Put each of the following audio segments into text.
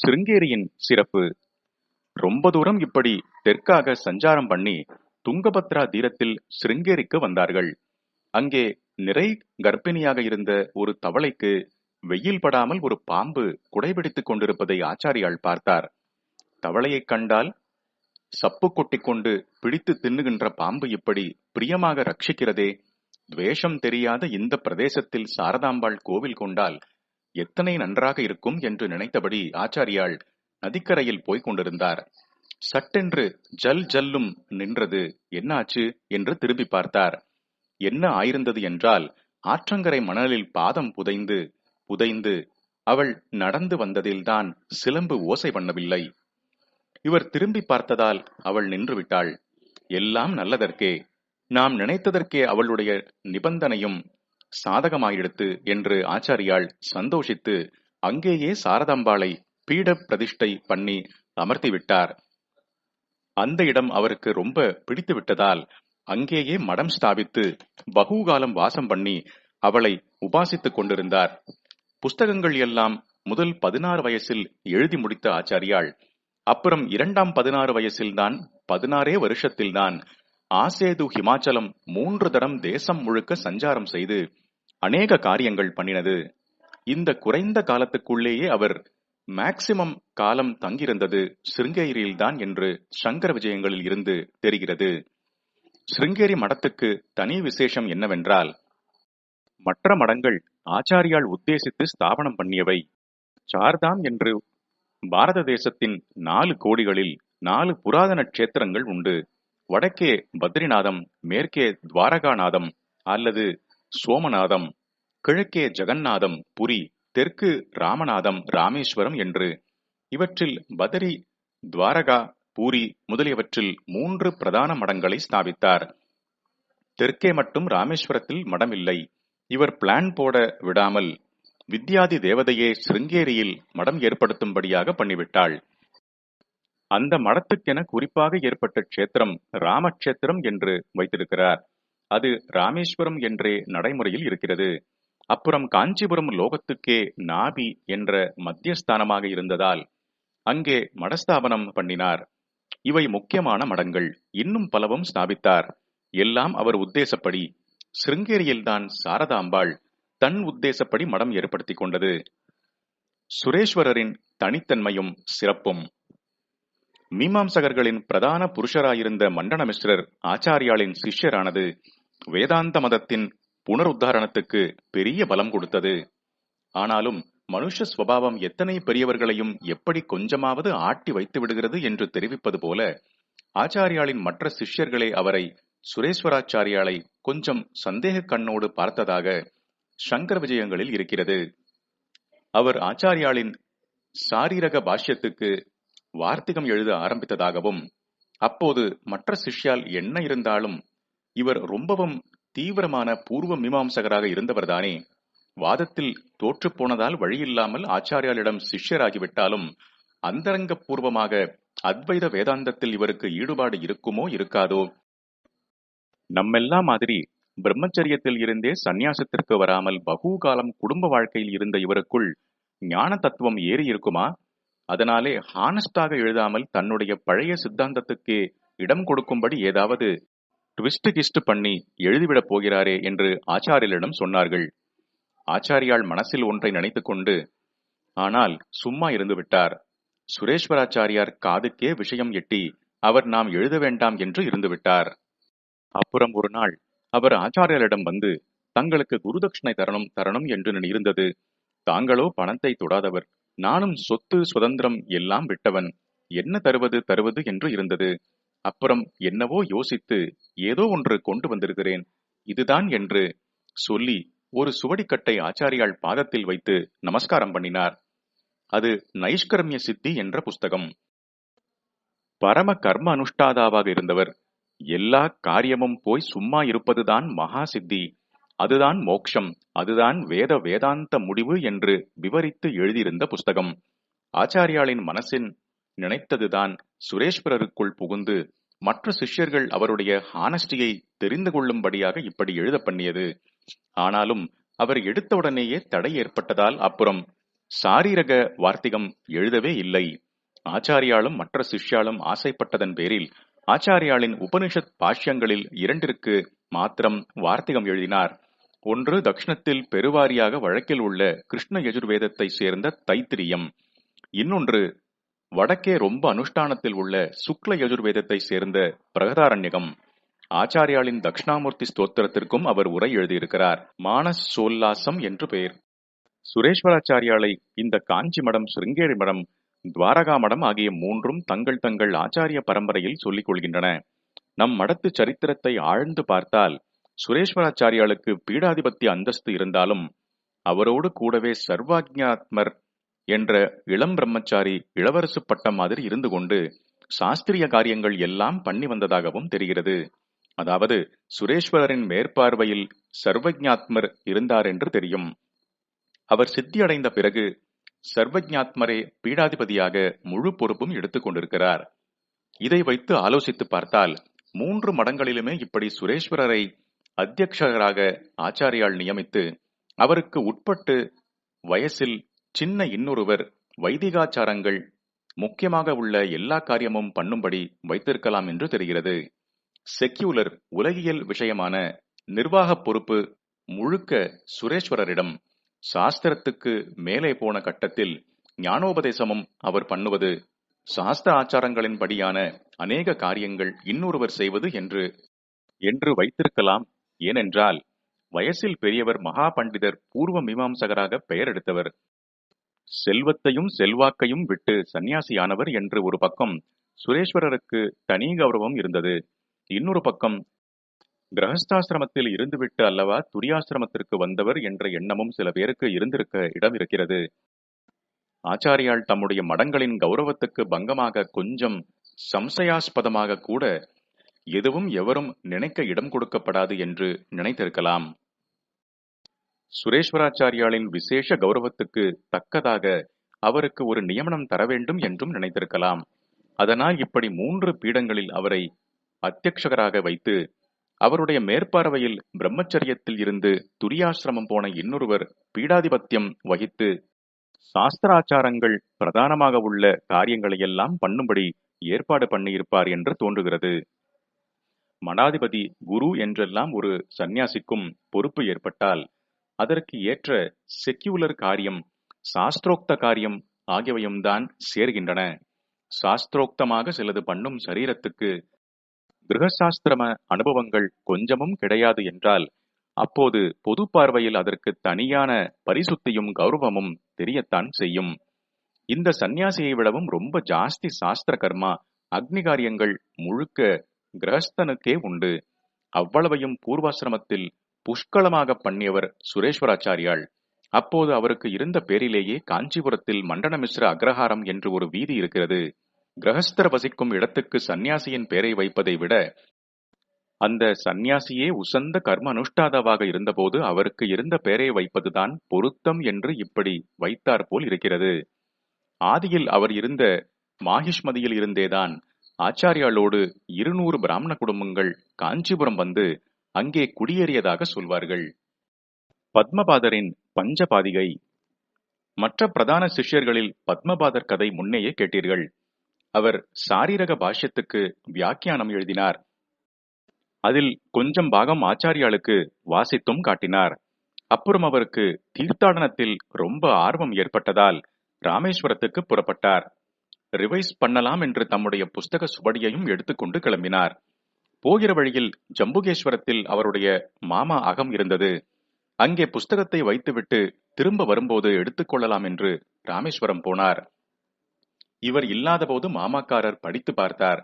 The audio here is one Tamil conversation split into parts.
சிருங்கேரியின் சிறப்பு. ரொம்ப தூரம் இப்படி தெற்காக சஞ்சாரம் பண்ணி துங்கபத்ரா தீரத்தில் சிருங்கேரிக்கு வந்தார்கள். அங்கே நிறை கர்ப்பிணியாக இருந்த ஒரு தவளைக்கு வெயில் படாமல் ஒரு பாம்பு குடைபிடித்துக் கொண்டிருப்பதை ஆச்சாரியால் பார்த்தார். தவளையைக் கண்டால் சப்பு கொட்டி கொண்டு பிடித்து தின்னுகின்ற பாம்பு இப்படி பிரியமாக ரட்சிக்கிறதே. துவேஷம் தெரியாத இந்த பிரதேசத்தில் சாரதாம்பாள் கோவில் கொண்டால் எத்தனை நன்றாக இருக்கும் என்று நினைத்தபடி ஆச்சாரியாள் நதிக்கரையில் போய்க் கொண்டிருந்தார். சட்டென்று ஜல் ஜல்லும் நின்றது என்னாச்சு என்று திரும்பி பார்த்தார். என்ன ஆயிருந்தது என்றால் ஆற்றங்கரை மணலில் பாதம் புதைந்து புதைந்து அவள் நடந்து வந்ததில்தான் சிலம்பு ஓசை பண்ணவில்லை. இவர் திரும்பி பார்த்ததால் அவள் நின்று விட்டாள். எல்லாம் நல்லதற்கே. நாம் நினைத்ததற்கே அவளுடைய நிபந்தனையும் சாதகமாயிடுத்து என்று ஆச்சாரியாள் சந்தோஷித்து அங்கேயே சாரதாம்பாளை பீட பிரதிஷ்டை பண்ணி அமர்த்திவிட்டார். அந்த இடம் அவருக்கு ரொம்ப பிடித்து விட்டதால் அங்கேயே மடம் ஸ்தாபித்து பகுகாலம் வாசம் பண்ணி அவளை உபாசித்துக் கொண்டிருந்தார். புஸ்தகங்கள் எல்லாம் முதல் பதினாறு வயசில் எழுதி முடித்த ஆச்சாரியாள் அப்புறம் இரண்டாம் பதினாறு வயசில்தான் பதினாறே வருஷத்தில்தான் ஆசேது ஹிமாச்சலம் மூன்று தரம் தேசம் முழுக்க சஞ்சாரம் செய்து அநேக காரியங்கள் பண்ணினது. இந்த குறைந்த காலத்துக்குள்ளேயே அவர் மேக்சிமம் காலம் தங்கியிருந்தது சிருங்கேரியில்தான் என்று சங்கர விஜயங்களில் இருந்து தெரிகிறது. சிருங்கேரி மடத்துக்கு தனி விசேஷம் என்னவென்றால் மற்ற மடங்கள் ஆச்சாரியால் உத்தேசித்து ஸ்தாபனம் பண்ணியவை. சார்தாம் என்று பாரத தேசத்தின் நாலு கோடிகளில் நாலு புராதன க்ஷேத்திரங்கள் உண்டு. வடக்கே பத்ரிநாதம் மேற்கே துவாரகாநாதம் அல்லது சோமநாதம் கிழக்கே ஜெகந்நாதம் புரி தெற்கு ராமநாதம் ராமேஸ்வரம் என்று. இவற்றில் பதரி துவாரகா பூரி முதலியவற்றில் மூன்று பிரதான மடங்களை ஸ்தாபித்தார். தெற்கே மட்டும் ராமேஸ்வரத்தில் மடம் இல்லை இவர் பிளான் போட விடாமல் வித்யாதி தேவதையே சிருங்கேரியில் மடம் ஏற்படுத்தும்படியாக பண்ணிவிட்டாள். அந்த மடத்துக்கென குறிப்பாக ஏற்பட்ட க்ஷேத்திரம் ராமக்ஷேத்திரம் என்று வைத்திருக்கிறார். அது ராமேஸ்வரம் என்றே நடைமுறையில் இருக்கிறது. அப்புறம் காஞ்சிபுரம் லோகத்துக்கே நாபி என்ற மத்தியஸ்தானமாக இருந்ததால் அங்கே மடஸ்தாபனம் பண்ணினார். இவை முக்கியமான மடங்கள். இன்னும் பலவும் ஸ்தாபித்தார். எல்லாம் அவர் உத்தேசப்படி. சிருங்கேரியில்தான் சாரதாம்பாள் தன் உத்தேசப்படி மடம் ஏற்படுத்திக் கொண்டது. சுரேஸ்வரரின் தனித்தன்மையும் சிறப்பும். மீமாம்சகர்களின் பிரதான புருஷராயிருந்த மண்டனமிஸ்ரர் ஆச்சாரியாளின் சிஷ்யரானது வேதாந்த மதத்தின் புனருத்தாரணத்துக்கு பெரிய பலம் கொடுத்தது. ஆனாலும் மனுஷ ஸ்வபாவம் எத்தனை பெரியவர்களையும் எப்படி கொஞ்சமாவது ஆட்டி வைத்து விடுகிறது என்று தெரிவிப்பது போல ஆச்சாரியாளின் மற்ற சிஷ்யர்களே அவரை சுரேஸ்வராச்சாரியாலை கொஞ்சம் சந்தேக கண்ணோடு பார்த்ததாக சங்கர விஜயங்களில் இருக்கிறது. அவர் ஆச்சாரியாளின் சாரீரக பாஷ்யத்துக்கு வார்த்திகம் எழுத ஆரம்பித்ததாகவும் அப்போது மற்ற சிஷ்யால் என்ன இருந்தாலும் இவர் ரொம்பவும் தீவிரமான பூர்வ மீமாம்சகராக இருந்தவர்தானே. வாதத்தில் தோற்று போனதால் வழியில்லாமல் ஆச்சாரியாளிடம் சிஷ்யராகிவிட்டாலும் அந்தரங்க பூர்வமாக அத்வைத வேதாந்தத்தில் இவருக்கு ஈடுபாடு இருக்குமோ இருக்காதோ? நம்மெல்லாம் மாதிரி பிரம்மச்சரியத்தில் இருந்தே சந்நியாசத்திற்கு வராமல் பகுகாலம் குடும்ப வாழ்க்கையில் இருந்த இவருக்குள் ஞான தத்துவம் ஏறி இருக்குமா? அதனாலே ஹானஸ்டாக எழுதாமல் தன்னுடைய பழைய சித்தாந்தத்துக்கு இடம் கொடுக்கும்படி ஏதாவது ட்விஸ்ட் கிஸ்ட் பண்ணி எழுதிவிடப் போகிறாரே என்று ஆச்சாரியரிடம் சொன்னார்கள். ஆச்சாரியால் மனசில் ஒன்றை நினைத்து கொண்டு ஆனால் சும்மா இருந்து விட்டார். சுரேஸ்வராச்சாரியார் காதுக்கே விஷயம் எட்டி அவர் நாம் எழுத வேண்டாம் என்று இருந்து விட்டார். அப்புறம் ஒரு நாள் அவர் ஆச்சாரியரிடம் வந்து தங்களுக்கு குருதட்சிணை தரணும் தரணும் என்று இருந்தது. தாங்களோ பணத்தை தொடாதவர். நானும் சொத்து சுதந்திரம் எல்லாம் விட்டவன். என்ன தருவது தருவது என்று இருந்தது. அப்புறம் என்னவோ யோசித்து ஏதோ ஒன்று கொண்டு வந்திருக்கிறேன். இதுதான் என்று சொல்லி ஒரு சுவடிக்கட்டை ஆச்சாரியால் பாதத்தில் வைத்து நமஸ்காரம் பண்ணினார். அது நைஷ்கர்மிய சித்தி என்ற புஸ்தகம். பரம கர்ம அனுஷ்டாதாவாக இருந்தவர். எல்லா காரியமும் போய் சும்மா இருப்பதுதான் மகா சித்தி. அதுதான் மோக்ஷம் அதுதான் வேத வேதாந்த முடிவு என்று விவரித்து எழுதியிருந்த புஸ்தகம். ஆச்சாரியாளின் மனசின் நினைத்ததுதான் சுரேஸ்வரருக்குள் புகுந்து மற்ற சிஷ்யர்கள் அவருடைய ஹானஸ்டியை தெரிந்து கொள்ளும்படியாக இப்படி எழுத பண்ணியது. ஆனாலும் அவர் எடுத்தவுடனேயே தடை ஏற்பட்டதால் அப்புறம் சாரீரக வார்த்திகம் எழுதவே இல்லை. ஆச்சாரியாலும் மற்ற சிஷ்யாலும் ஆசைப்பட்டதன் பேரில் ஆச்சாரியாளின் உபனிஷத் பாஷ்யங்களில் இரண்டிற்கு மாத்திரம் வார்த்திகம் எழுதினார். ஒன்று தக்ஷணத்தில் பெருவாரியாக வழக்கில் உள்ள கிருஷ்ண யஜுர்வேதத்தை சேர்ந்த தைத்திரியம். இன்னொன்று வடக்கே ரொம்ப அனுஷ்டானத்தில் உள்ள சுக்ல யஜுர்வேதத்தை சேர்ந்த பிரகதாரண்யகம். ஆச்சாரியாளின் தக்ஷணாமூர்த்தி ஸ்தோத்திரத்திற்கும் அவர் உரை எழுதியிருக்கிறார். மானஸ் சோல்லாசம் என்று பெயர். சுரேஸ்வராச்சாரியாலை இந்த காஞ்சி மடம் சிருங்கேரி மடம் துவாரகா மடம் ஆகிய மூன்றும் தங்கள் தங்கள் ஆச்சாரிய பரம்பரையில் சொல்லிக் கொள்கின்றன. நம் மடத்து சரித்திரத்தை ஆழ்ந்து பார்த்தால் சுரேஸ்வராச்சாரியாளுக்கு பீடாதிபத்திய அந்தஸ்து இருந்தாலும் அவரோடு கூடவே சர்வாஜ்ஞாத்மர் என்ற இளம் பிரம்மச்சாரி இளவரசு பட்டம் மாதிரி இருந்து கொண்டு சாஸ்திரிய காரியங்கள் எல்லாம் பண்ணி வந்ததாகவும் தெரிகிறது. அதாவது சுரேஸ்வரரின் மேற்பார்வையில் சர்வஜாத்மர் இருந்தார் என்று தெரியும். அவர் சித்தியடைந்த பிறகு சர்வஜாத்மரே பீடாதிபதியாக முழு பொறுப்பும் எடுத்துக் கொண்டிருக்கிறார். இதை வைத்து ஆலோசித்து பார்த்தால் மூன்று மடங்களிலுமே இப்படி சுரேஸ்வரரை அத்தியக்ஷராக ஆச்சாரியால் நியமித்து அவருக்கு உட்பட்டு வயசில் சின்ன இன்னொருவர் வைதிகாச்சாரங்கள் முக்கியமாக உள்ள எல்லா காரியமும் பண்ணும்படி வைத்திருக்கலாம் என்று தெரிகிறது. செக்யூலர் உலகியல் விஷயமான நிர்வாக பொறுப்பு முழுக்க சுரேஸ்வரரிடம் சாஸ்திரத்துக்கு மேலே போன கட்டத்தில் ஞானோபதேசமும் அவர் பண்ணுவது சாஸ்திர ஆச்சாரங்களின்படியான அநேக காரியங்கள் இன்னொருவர் செய்வது என்று என்று வைத்திருக்கலாம். ஏனென்றால் வயசில் பெரியவர் மகா பண்டிதர் பூர்வ மீமாம்சகராக பெயர் எடுத்தவர். செல்வத்தையும் செல்வாக்கையும் விட்டு சன்னியாசியானவர் என்று ஒரு பக்கம் சுரேஸ்வரருக்கு தனி கௌரவம் இருந்தது. இன்னொரு பக்கம் கிரகஸ்தாசிரமத்தில் இருந்துவிட்டு அல்லவா துரியாசிரமத்திற்கு வந்தவர் என்ற எண்ணமும் சில பேருக்கு இருந்திருக்க இடம் இருக்கிறது ஆச்சாரியால் தம்முடைய மடங்களின் கௌரவத்துக்கு பங்கமாக கொஞ்சம் சம்சயாஸ்பதமாக கூட எதுவும் எவரும் நினைக்க இடம் கொடுக்கப்படாது என்று நினைத்திருக்கலாம். சுரேஸ்வராச்சாரியாளின் விசேஷ கௌரவத்துக்கு தக்கதாக அவருக்கு ஒரு நியமனம் தர வேண்டும் என்றும் நினைத்திருக்கலாம். அதனால் இப்படி மூன்று பீடங்களில் அவரை அத்தியக்ஷகராக வைத்து அவருடைய மேற்பார்வையில் பிரம்மச்சரியத்தில் இருந்து துரியாசிரமம் போன இன்னொருவர் பீடாதிபத்தியம் வகித்து சாஸ்திராச்சாரங்கள் பிரதானமாக உள்ள காரியங்களையெல்லாம் பண்ணும்படி ஏற்பாடு பண்ணியிருப்பார் என்று தோன்றுகிறது. மடாதிபதி குரு என்றெல்லாம் ஒரு சந்நியாசிக்கும் பொறுப்பு ஏற்பட்டால் அதற்கு ஏற்ற செக்யூலர் காரியம் சாஸ்திரோக்த காரியம் ஆகியவையும் தான் சேர்கின்றன. சாஸ்திரோக்தமாக சிலது பண்ணும் சரீரத்துக்கு கிரகசாஸ்திரம அனுபவங்கள் கொஞ்சமும் கிடையாது என்றால் அப்போது பொது பார்வையில் அதற்கு தனியான பரிசுத்தியும் கௌரவமும் தெரியத்தான் செய்யும். இந்த சந்நியாசியை விடவும் ரொம்ப ஜாஸ்தி சாஸ்திர கர்மா அக்னி காரியங்கள் முழுக்க கிரகஸ்தனுக்கே உண்டு. அவ்வளவையும் பூர்வாசிரமத்தில் புஷ்கலமாக பண்ணியவர் சுரேஸ்வராச்சாரியாள். அப்போது அவருக்கு இருந்த பேரிலேயே காஞ்சிபுரத்தில் மண்டனமிஸ்ர அக்ரஹாரம் என்று ஒரு வீதி இருக்கிறது. கிரகஸ்தர் வசிக்கும் இடத்துக்கு சந்நியாசியின் பெயரை வைப்பதை விட அந்த சந்நியாசியே உசந்த கர்ம அனுஷ்டாதாவாக இருந்தபோது அவருக்கு இருந்த பெயரை வைப்பதுதான் பொருத்தம் என்று இப்படி வைத்தார் போல் இருக்கிறது. ஆதியில் அவர் இருந்த மாஹிஷ்மதியில் இருந்தேதான். ஆச்சாரியாளோடு இருநூறு பிராமண குடும்பங்கள் காஞ்சிபுரம் வந்து அங்கே குடியேறியதாக சொல்வார்கள். பத்மபாதரின் பஞ்சபாதிகை. மற்ற பிரதான சிஷ்யர்களில் பத்மபாதர் கதை முன்னேயே கேட்டீர்கள். அவர் சாரீரக பாஷ்யத்துக்கு வியாக்கியானம் எழுதினார். அதில் கொஞ்சம் பாகம் ஆச்சாரியாளுக்கு வாசித்தும் காட்டினார். அப்புறம் அவருக்கு தீர்த்தாடனத்தில் ரொம்ப ஆர்வம் ஏற்பட்டதால் ராமேஸ்வரத்துக்கு புறப்பட்டார். ரிவைஸ் பண்ணலாம் என்று தம்முடைய புஸ்தக சுவடியையும் எடுத்துக்கொண்டு கிளம்பினார். போகிற வழியில் ஜம்புகேஸ்வரத்தில் அவருடைய மாமா அகம் இருந்தது. அங்கே புஸ்தகத்தை வைத்துவிட்டு திரும்ப வரும்போது எடுத்துக்கொள்ளலாம் என்று ராமேஸ்வரம் போனார். இவர் இல்லாதபோது மாமாக்காரர் படித்து பார்த்தார்.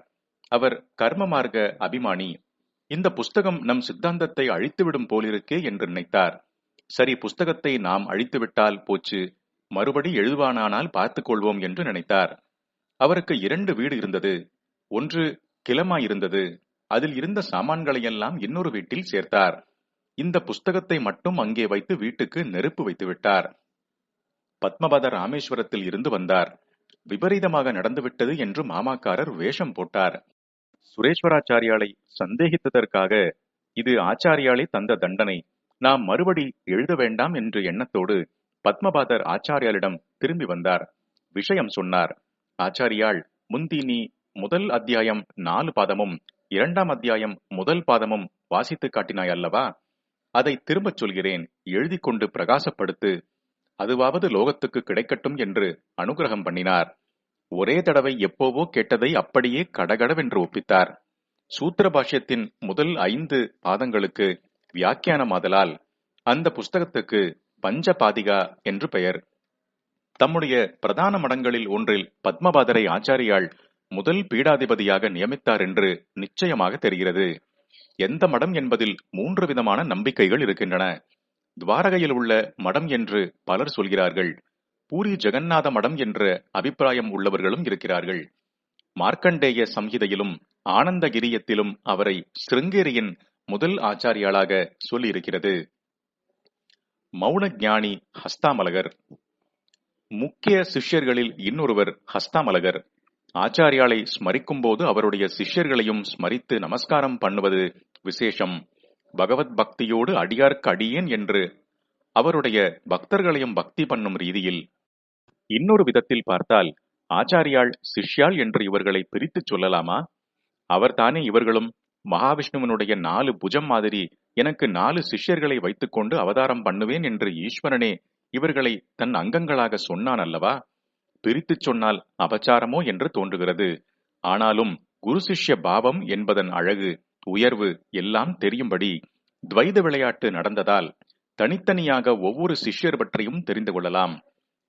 அவர் கர்ம மார்க்க அபிமானி. இந்த புஸ்தகம் நம் சித்தாந்தத்தை அழித்துவிடும் போலிருக்கே என்று நினைத்தார். சரி புஸ்தகத்தை நாம் அழித்துவிட்டால் போச்சு மறுபடி எழுதுவானானால் பார்த்துக் கொள்வோம் என்று நினைத்தார். அவருக்கு இரண்டு வீடு இருந்தது. ஒன்று கிளமா இருந்தது அதில் இருந்த சாமான்களையெல்லாம் இன்னொரு வீட்டில் சேர்த்தார். இந்த புஸ்தகத்தை மட்டும் அங்கே வைத்து வீட்டுக்கு நெருப்பு வைத்து விட்டார் பத்மபாத ராமேஸ்வரத்தில் இருந்து வந்தார். விபரீதமாக நடந்துவிட்டது என்று மாமாக்காரர் வேஷம் போட்டார். சுரேஸ்வராச்சாரியாலை சந்தேகித்ததற்காக இது ஆச்சாரியாலே தந்த தண்டனை. நாம் மறுபடி எழுத வேண்டாம் என்ற எண்ணத்தோடு பத்மபாதர் ஆச்சாரியாளிடம் திரும்பி வந்தார். விஷயம் சொன்னார். ஆச்சாரியாள் முந்தி நீ முதல் அத்தியாயம் நாலு பாதமும் இரண்டாம் அத்தியாயம் முதல் பாதமும் வாசித்து காட்டினாய் அல்லவா அதை திரும்பச் சொல்கிறேன். எழுதி கொண்டு பிரகாசப்படுத்து. அதுவாவது லோகத்துக்கு கிடைக்கட்டும் என்று அனுகிரகம் பண்ணினார். ஒரே தடவை எப்போவோ கேட்டதை அப்படியே கடகடவென்று ஒப்பித்தார். சூத்திர பாஷ்யத்தின் முதல் ஐந்து பாதங்களுக்கு வியாக்கியானமாதலால் அந்த புஸ்தகத்துக்கு பஞ்சபாதிகா என்று பெயர். தம்முடைய பிரதான மடங்களில் ஒன்றில் பத்மபாதரை ஆச்சாரியாள் முதல் பீடாதிபதியாக நியமித்தார் என்று நிச்சயமாக தெரிகிறது. எந்த மடம் என்பதில் மூன்று விதமான நம்பிக்கைகள் இருக்கின்றன. துவாரகையில் உள்ள மடம் என்று பலர் சொல்கிறார்கள். பூரி ஜெகநாத மடம் என்ற அபிப்பிராயம் உள்ளவர்களும் இருக்கிறார்கள். மார்க்கண்டேய சம்ஹிதையிலும் ஆனந்தகிரியத்திலும் அவரை சிருங்கேரியின் முதல் ஆச்சாரியாளாக சொல்லியிருக்கிறது. மௌன ஞானி ஹஸ்தாமலகர். முக்கிய சிஷ்யர்களில் இன்னொருவர் ஹஸ்தாமலகர். ஆச்சாரியாலை ஸ்மரிக்கும்போது அவருடைய சிஷ்யர்களையும் ஸ்மரித்து நமஸ்காரம் பண்ணுவது விசேஷம். பகவத் பக்தியோடு அடியார்க்கு அடியேன் என்று அவருடைய பக்தர்களையும் பக்தி பண்ணும் ரீதியில். இன்னொரு விதத்தில் பார்த்தால் ஆச்சாரியாள் சிஷ்யாள் என்று இவர்களை பிரித்துச் சொல்லலாமா? அவர்தானே இவர்களும் மகாவிஷ்ணுவனுடைய நாலு புஜம் மாதிரி எனக்கு நாலு சிஷ்யர்களை வைத்துக்கொண்டு அவதாரம் பண்ணுவேன் என்று ஈஸ்வரனே இவர்களை தன் அங்கங்களாக சொன்னான் அல்லவா பிரித்துச் சொன்னால் அபச்சாரமோ என்று தோன்றுகிறது. ஆனாலும் குரு சிஷ்ய பாவம் என்பதன் அழகு உயர்வு எல்லாம் தெரியும்படி துவைத விளையாட்டு நடந்ததால் தனித்தனியாக ஒவ்வொரு சிஷ்யர் பற்றியும் தெரிந்து கொள்ளலாம்.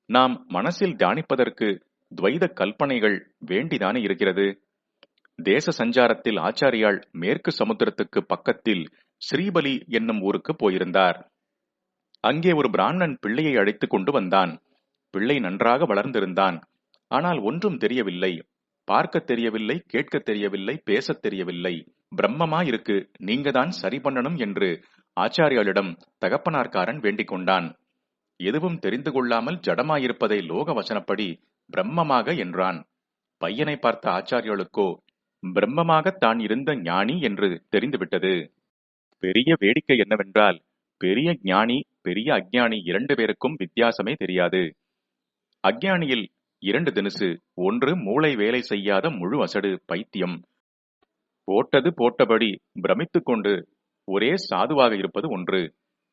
நாம் மனசில் தியானிப்பதற்கு துவைத கல்பனைகள் வேண்டிதானே இருக்கிறது? தேச சஞ்சாரத்தில் ஆச்சாரியாள் மேற்கு சமுத்திரத்துக்கு பக்கத்தில் ஸ்ரீபலி என்னும் ஊருக்கு போயிருந்தார். அங்கே ஒரு பிராமணன் பிள்ளையை அழைத்துக் கொண்டு வந்தான். பிள்ளை நன்றாக வளர்ந்திருந்தான். ஆனால் ஒன்றும் தெரியவில்லை. பார்க்கத் தெரியவில்லை கேட்கத் தெரியவில்லை பேசத் தெரியவில்லை. பிரம்மமா இருக்கு நீங்க தான் சரி பண்ணணும் என்று ஆச்சாரியாளிடம் தகப்பனார்காரன் வேண்டிக் கொண்டான். எதுவும் தெரிந்து கொள்ளாமல் ஜடமாயிருப்பதை லோக வசனப்படி பிரம்மமாக என்றான். பையனை பார்த்த ஆச்சாரியாளுக்கோ பிரம்மமாக தான் இருந்த ஞானி என்று தெரிந்துவிட்டது. பெரிய வேடிக்கை என்னவென்றால் பெரிய ஞானி பெரிய அஜ்ஞானி இரண்டு பேருக்கும் வித்தியாசமே தெரியாது. அக்ஞானியில் இரண்டு தினுசு ஒன்று மூளை வேலை செய்யாத முழு அசடு பைத்தியம். போட்டது போட்டபடி பிரமித்துக் கொண்டு ஒரே சாதுவாக இருப்பது ஒன்று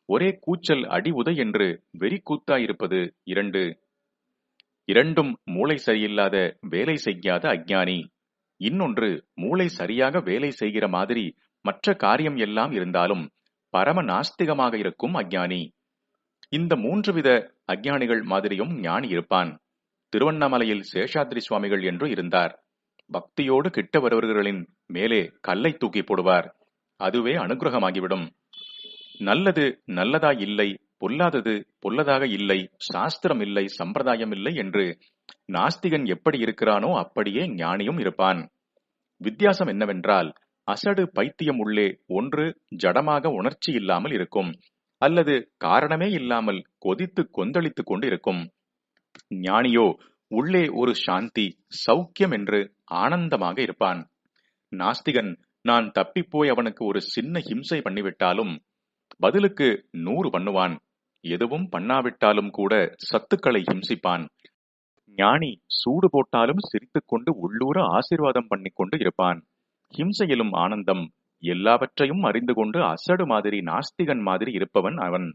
ஒரே கூச்சல் அடி உதை என்று வெறி கூத்தாயிருப்பது இரண்டு. இரண்டும் மூளை சரியில்லாத வேலை செய்யாத அஜ்ஞானி இன்னொன்று மூளை சரியாக வேலை செய்கிற மாதிரி மற்ற காரியம் எல்லாம் இருந்தாலும் பரம நாஸ்திகமாக இருக்கும் அஜ்ஞானி இந்த மூன்று வித அஜ்ஞானிகள் மாதிரியும் ஞானி இருப்பான். திருவண்ணாமலையில் சேஷாத்ரி சுவாமிகள் என்று இருந்தார். பக்தியோடு கிட்ட வருவர்களின் மேலே கல்லை தூக்கி போடுவார். அதுவே அனுகிரகமாகிவிடும். நல்லது நல்லதா இல்லை பொல்லாதது பொல்லதாக இல்லை சாஸ்திரம் இல்லை சம்பிரதாயம் இல்லை என்று நாஸ்திகன் எப்படி இருக்கிறானோ அப்படியே ஞானியும் இருப்பான். வித்தியாசம் என்னவென்றால் அசடு பைத்தியம் உள்ளே ஒன்று ஜடமாக உணர்ச்சி இல்லாமல் இருக்கும். அல்லது காரணமே இல்லாமல் கொதித்து கொந்தளித்துக் கொண்டிருக்கும். ஞானியோ உள்ளே ஒரு சாந்தி சௌக்கியம் என்று ஆனந்தமாக இருப்பான். நாஸ்திகன் நான் தப்பிப்போய் அவனுக்கு ஒரு சின்ன ஹிம்சை பண்ணிவிட்டாலும் பதிலுக்கு நூறு பண்ணுவான். எதுவும் பண்ணாவிட்டாலும் கூட சத்துக்களை ஹிம்சிப்பான். ஞானி சூடு போட்டாலும் சிரித்துக்கொண்டு உள்ளூர ஆசீர்வாதம் பண்ணிக்கொண்டு இருப்பான். ஹிம்சையிலும் ஆனந்தம் எல்லாவற்றையும் அறிந்து கொண்டு அசடு மாதிரி நாஸ்திகன் மாதிரி இருப்பவன் அவன்.